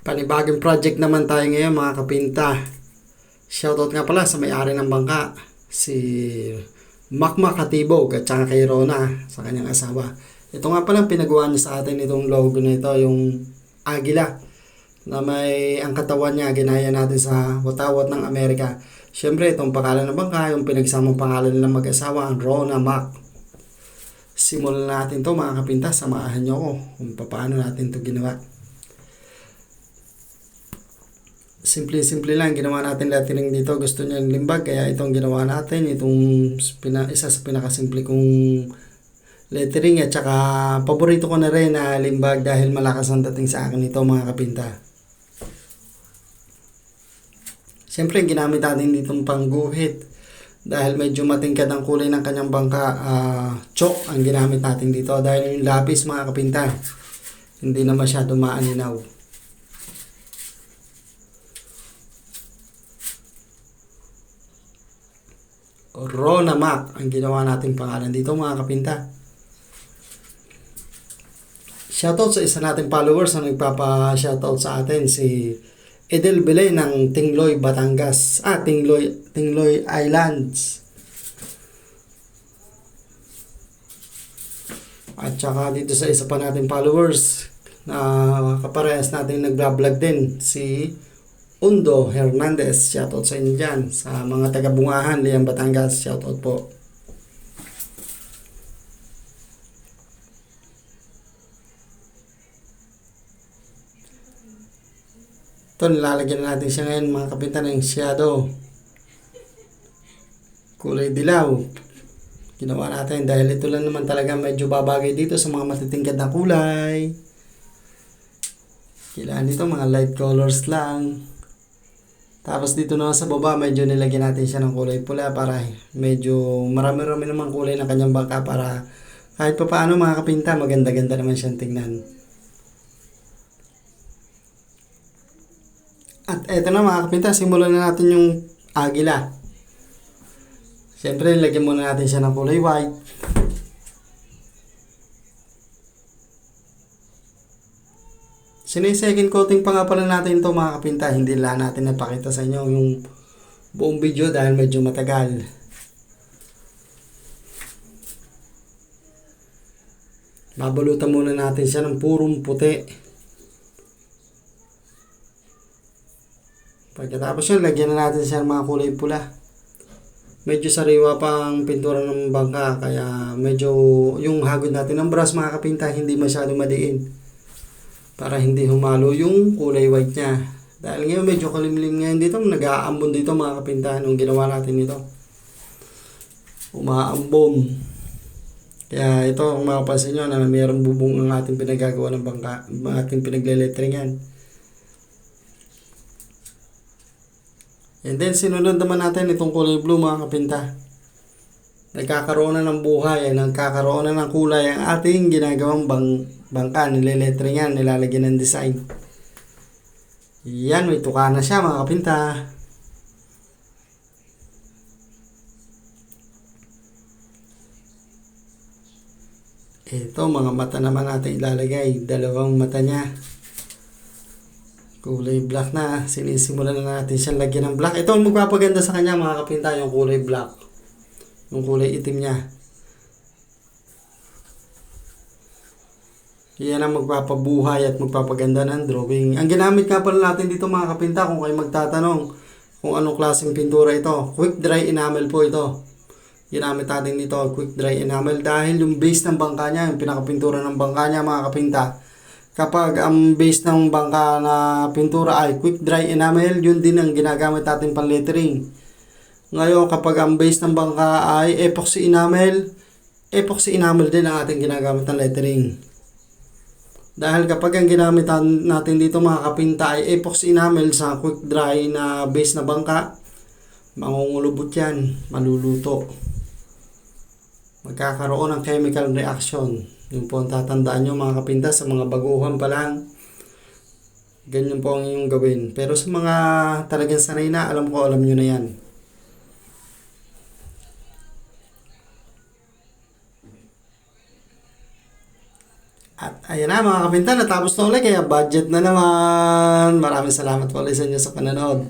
Panibagong project naman tayo ngayon mga kapinta. Shoutout nga pala sa may-ari ng bangka, si Makma Katibog at saka kay Rona sa kanyang asawa. Ito nga pala pinagawa niya sa atin itong logo na ito, yung agila na may ang katawan niya ginaya natin sa watawat ng Amerika. Siyempre itong pangalan ng bangka, yung pinagsamang pangalan nilang mag-asawa, ang Rona Mac. Simulan natin to mga kapinta, samahan niyo ako kung paano natin to ginawa. Simple-simple lang. Ginawa natin lettering dito. Gusto niya yung limbag kaya itong ginawa natin. Itong pina, isa sa pinakasimple kong lettering at saka paborito ko na rin na limbag dahil malakas ang dating sa akin ito mga kapinta. Siyempre, ginamit natin ditong pangguhit. Dahil medyo matingkad ang kulay ng kanyang bangka, uh, chalk ang ginamit natin dito. Dahil yung lapis mga kapinta, hindi na masyado maaninaw. Rona Mac ang ginawa nating pangalan dito mga kapinta. Shoutout sa isa nating followers na nagpapa-shoutout sa atin si Edel Belay ng Tingloy, Batangas. Ah, Tingloy, Tingloy Islands. At saka dito sa isa pa nating followers na kaparehas natin nagbablog din si Undo Hernandez, shoutout sa inyo dyan. Sa mga taga-bungahan, Liang Batangas, shoutout po. Ito, nilalagyan natin siya ngayon mga kapitan ng shadow. Kulay dilaw. Ginawa natin dahil ito lang naman talaga medyo babagay dito sa mga matitingkad na kulay. Kailangan dito mga light colors lang. Tapos dito naman sa baba, medyo nilagyan natin siya ng kulay pula para medyo marami-rami naman kulay ng kanyang bangka para kahit pa paano mga kapinta, maganda-ganda naman siyang tingnan. At eto na mga kapinta, simulan na natin yung agila. Siyempre, lagyan muna natin siya ng kulay white. Sinisecond coating pa nga pala natin ito mga kapinta. Hindi lang natin napakita sa inyo yung buong video dahil medyo matagal. Babulutan muna natin siya ng purong puti. Pagkatapos yun, lagyan na natin siya ng mga kulay pula. Medyo sariwa pa ang pintura ng bangka kaya medyo yung hagod natin ng brush mga kapinta hindi masyado madiin para hindi humalo yung kulay white niya. Dahil ngayon medyo kalimlim ngayon dito, nag-aambon dito mga kapintahan nung ginawa natin ito. Umaambon. Kaya ito, kung makapansin nyo, na mayroong bubong ang ating pinagagawa ng bangka, ang ating pinagle-letteringan. And then, sinunod naman natin itong kulay blue mga kapinta. Nagkakaroon na ng buhay, nagkakaroon na ng kulay ang ating ginagawang bang bangka, nililetringan, nilalagyan ng design. Yan, may tuka na siya mga kapinta. Ito, mga mata naman natin ilalagay. Dalawang mata niya. Kulay black na. Sinisimulan na natin siyang lagyan ng black. Ito ang magpapaganda sa kanya mga kapinta, yung kulay black. Yung kulay itim niya. Yan ang magpapabuhay at magpapaganda ng drawing. Ang ginamit nga pala natin dito mga kapinta, kung kayo magtatanong kung anong klaseng pintura ito, quick dry enamel po ito. Ginamit natin dito, quick dry enamel dahil yung base ng bangka niya, yung pinakapintura ng bangka niya mga kapinta, kapag ang base ng bangka na pintura ay quick dry enamel, yun din ang ginagamit natin pang lettering. Ngayon, kapag ang base ng bangka ay epoxy enamel, epoxy enamel din ang ating ginagamit ng lettering. Dahil kapag ang ginamit natin dito mga kapinta ay epoxy enamel sa quick dry na base na bangka, mangungulubot yan, maluluto. Magkakaroon ng chemical reaction. Yung po ang tatandaan nyo mga kapinta sa mga baguhan pa lang. Ganyan po ang inyong gawin. Pero sa mga talagang sanay na, alam ko, alam nyo na yan. At Ayan na mga kapinta, natapos na ulit kaya budget na naman. Maraming salamat po ulit sa inyo sa panonood.